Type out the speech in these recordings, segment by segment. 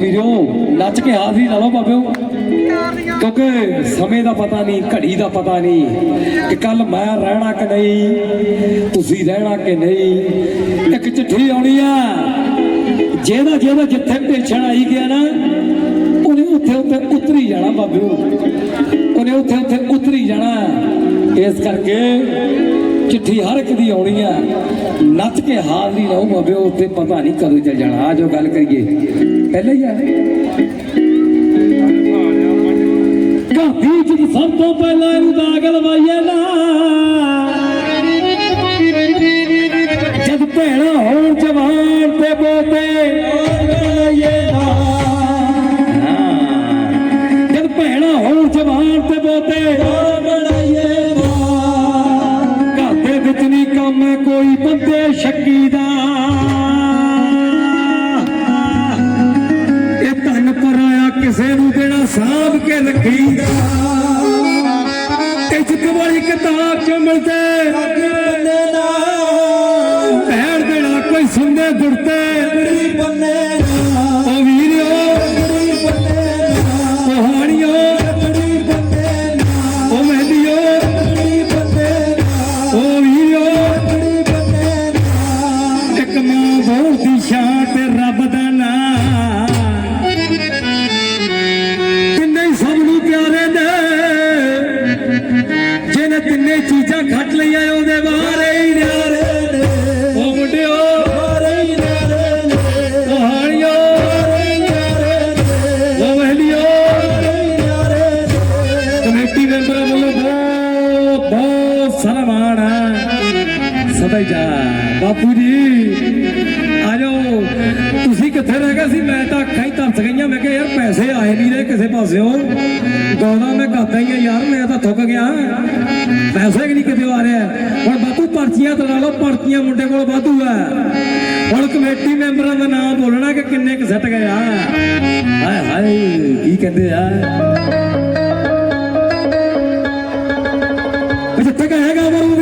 ਵੀਰੋ, ਨੱਚ ਕੇ ਹਾਜ਼ਰੀ ਲਾ ਲਓ ਬਾਬਿਓ ਕਿਉਂਕਿ ਸਮੇਂ ਦਾ ਪਤਾ ਨਹੀਂ, ਘੜੀ ਦਾ ਪਤਾ ਨਹੀਂ ਕਿ ਕੱਲ ਮੈਂ ਰਹਿਣਾ ਕਿ ਨਹੀਂ, ਤੁਸੀਂ ਰਹਿਣਾ ਕਿ ਨਹੀਂ। ਇੱਕ ਚਿੱਠੀ ਆਉਣੀ ਆ। ਜਿਹਦਾ ਜਿਹਦਾ ਜਿੱਥੇ ਪੇਛਣ ਆਈ ਗਿਆ ਨਾ, ਉਹਨੇ ਉੱਥੇ ਉੱਥੇ ਉਤਰੀ ਜਾਣਾ ਬਾਬਿਓ ਉਹਨੇ ਉੱਥੇ ਉੱਥੇ ਉਤਰੀ ਜਾਣਾ। ਇਸ ਕਰਕੇ ਚਿੱਠੀ ਹਰ ਇੱਕ ਦੀ ਆਉਣੀ ਆ। ਨੱਚ ਕੇ ਹਾਜ਼ਰੀ ਲਾਓ ਬਾਬਿਓ ਉੱਥੇ ਪਤਾ ਨਹੀਂ ਕਦੋਂ ਚੱਲ ਜਾਣਾ। ਆਜੋ ਗੱਲ ਕਰੀਏ। ਪਹਿਲਾਂ ਹੀ ਗਾਂਧੀ ਜੀ ਦੀ ਸਭ ਤੋਂ ਪਹਿਲਾਂ ਇਹਨੂੰ ਦਾਗ ਲਵਾਈਏ ਨਾ ਜਦ ਭੈਣਾ ਹੋਣ ਸਾਂਭ ਕੇ ਰੱਖੀਦਾ। ਇੱਜ਼ਤ ਵਾਲੀ ਕਿਤਾਬ ਚ ਮਿਲਦੇ ਬੰਦੇ ਨਾ ਭੈਣ ਦੇਣਾ ਕੋਈ ਸੁਣਦੇ ਗੁਰਤੇ ਸਾਰਾ ਮਾਣ ਹੈ। ਸਦਾ ਹੀ ਜਾ। ਬਾਪੂ ਜੀ, ਆ ਜਾਓ। ਤੁਸੀਂ ਕਿੱਥੇ ਰਹਿ ਗਏ ਸੀ? ਮੈਂ ਤਾਂ ਅੱਖਾਂ ਹੀ ਤਰਸ ਗਈਆਂ। ਮੈਂ ਕਿਹਾ, ਯਾਰ, ਪੈਸੇ ਆਏ ਨਹੀਂ ਰਹੇ ਕਿਸੇ ਪਾਸਿਓਂ। ਗਾਉਣਾ ਮੈਂ ਕਰਦਾ ਹੀ ਆ, ਯਾਰ, ਮੈਂ ਤਾਂ ਥੱਕ ਗਿਆ। ਪੈਸੇ ਨਹੀਂ ਕਿਤੇ ਆ ਰਿਹਾ। ਹੁਣ ਬਾਪੂ, ਪਰਚੀਆਂ ਤੜਾ ਲਓ। ਪਰਚੀਆਂ ਮੁੰਡੇ ਕੋਲ ਵਾਧੂ ਆ। ਹੁਣ ਕਮੇਟੀ ਮੈਂਬਰਾਂ ਦਾ ਨਾਮ ਬੋਲਣਾ ਕਿ ਕਿੰਨੇ ਕੁ ਸੱਟ ਗਏ ਆ। ਹਾਏ ਹਾਏ, ਕੀ ਕਹਿੰਦੇ ਆ? அனைவரும்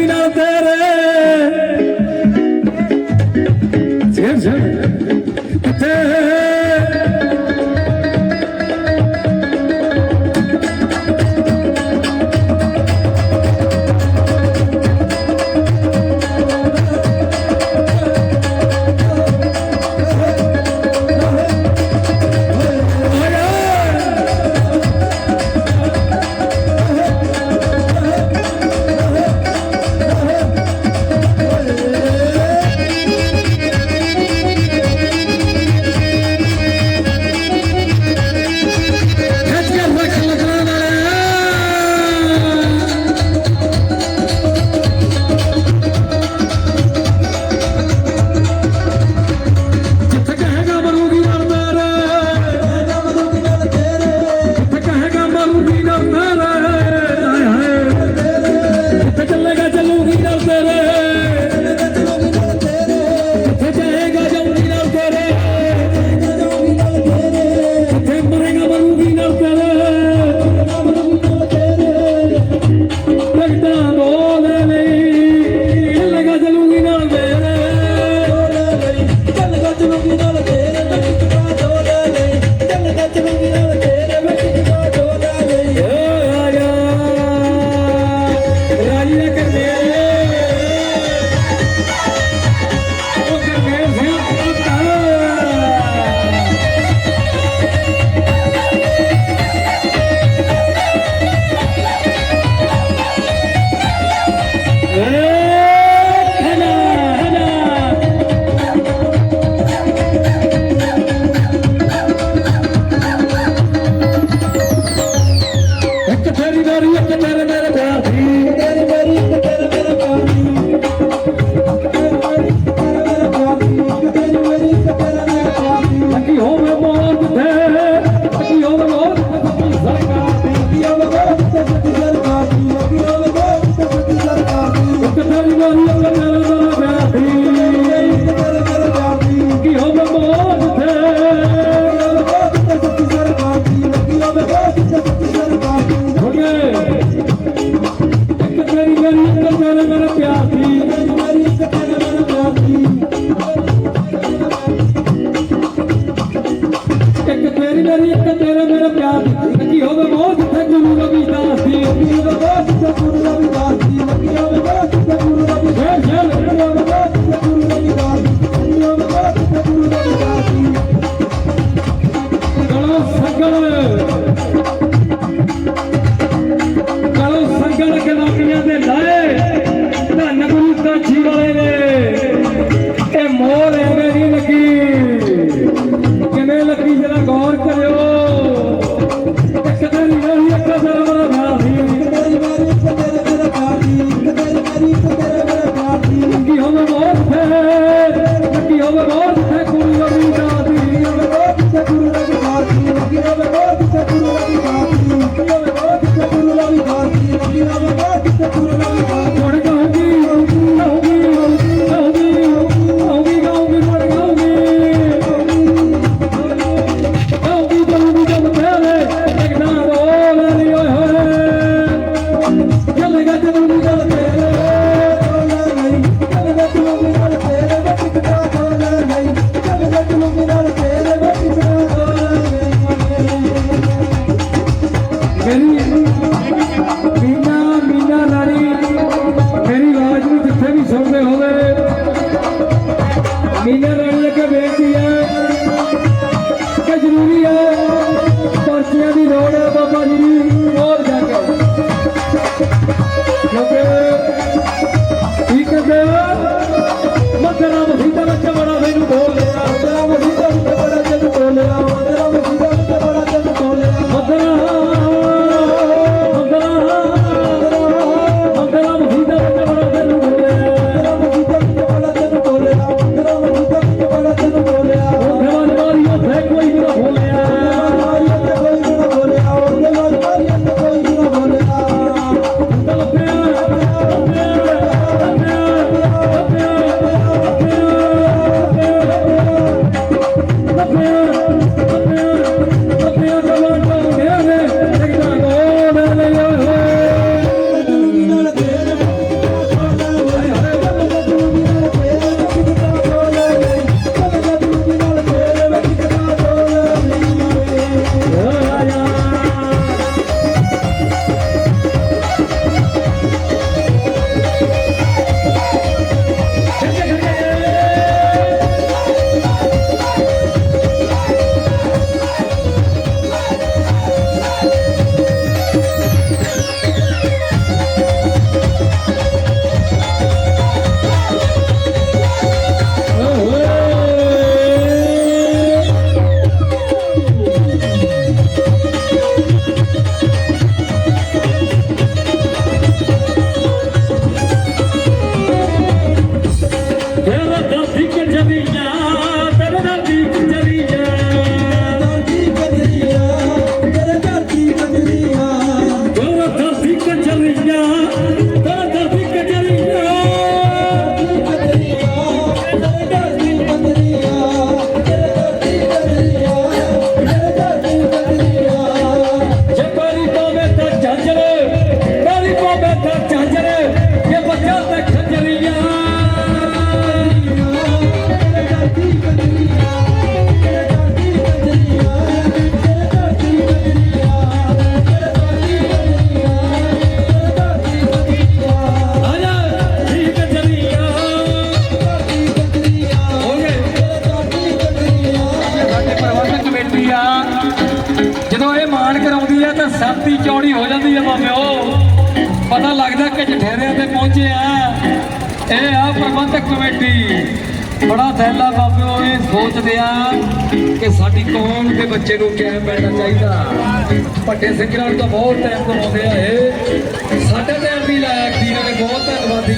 ਇਹ ਆ ਪ੍ਰਬੰਧਕ ਕਮੇਟੀ। ਬੜਾ ਥੈਲਾ ਬਾਬਿਓ, ਇਹ ਸੋਚਦੇ ਆ ਕਿ ਸਾਡੀ ਕੌਮ ਦੇ ਬੱਚੇ ਨੂੰ ਕਿਵੇਂ ਪੈਣਾ ਚਾਹੀਦਾ। ਵੱਡੇ ਸਿੰਗਰਾਂ ਨੂੰ ਤਾਂ ਬਹੁਤ ਟਾਈਮ ਕਰਾਉਂਦੇ ਆ ਇਹ। ਸਾਡੇ ਟਾਈਮ ਵੀ ਲਾਇਆ ਕੀਰਾਂ ਨੇ ਬਹੁਤ ਧੰਨਵਾਦੀ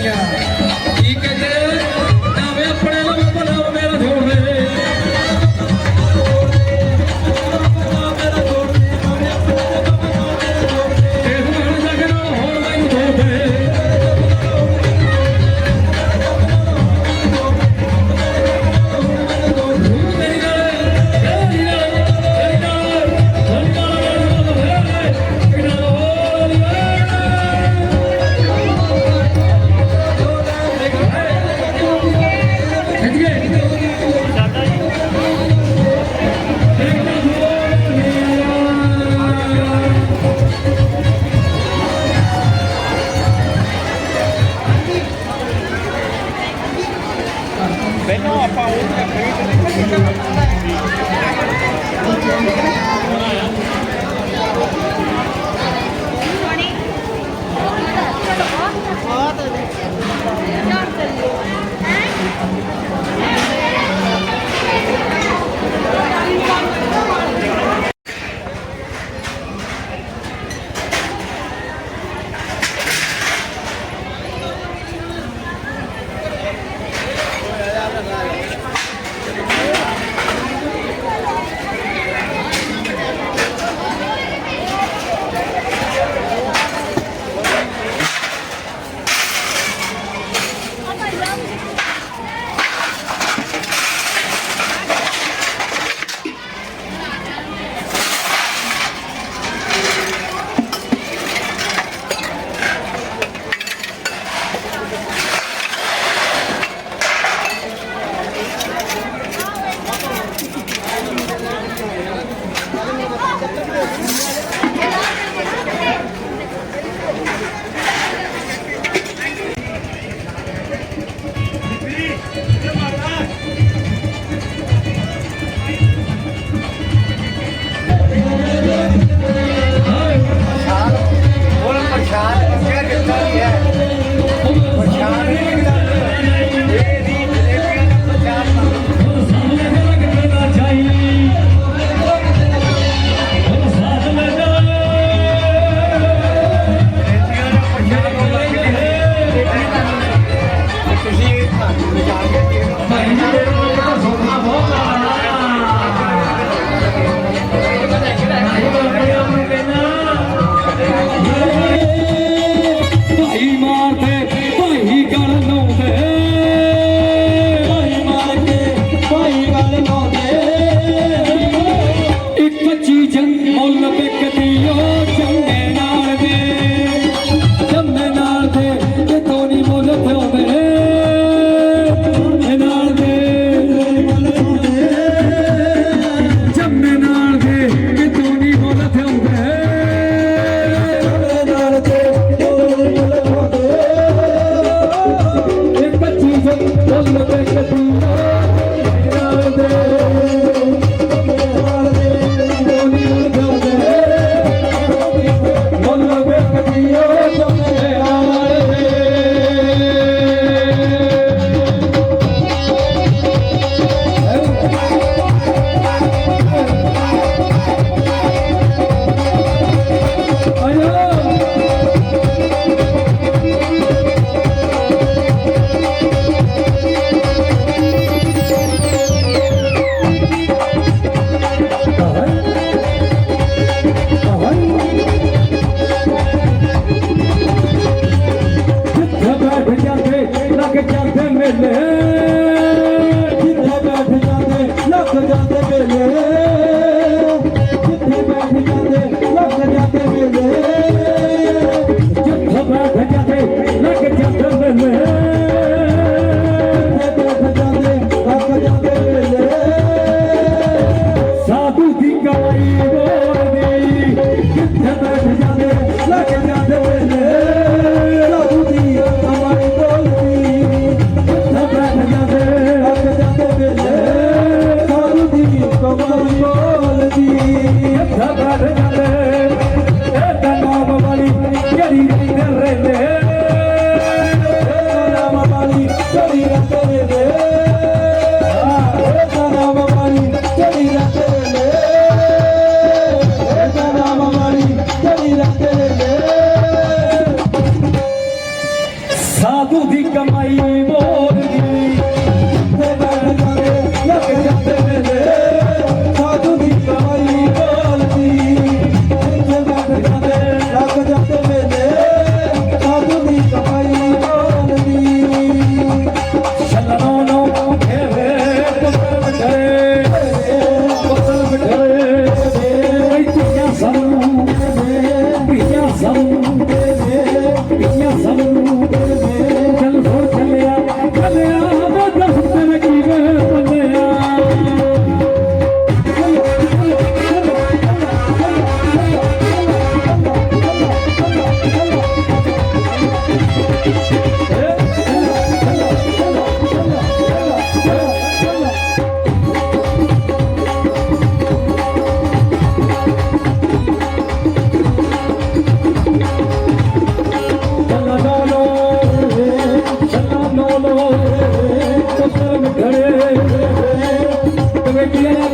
we Priya Sam Yeah.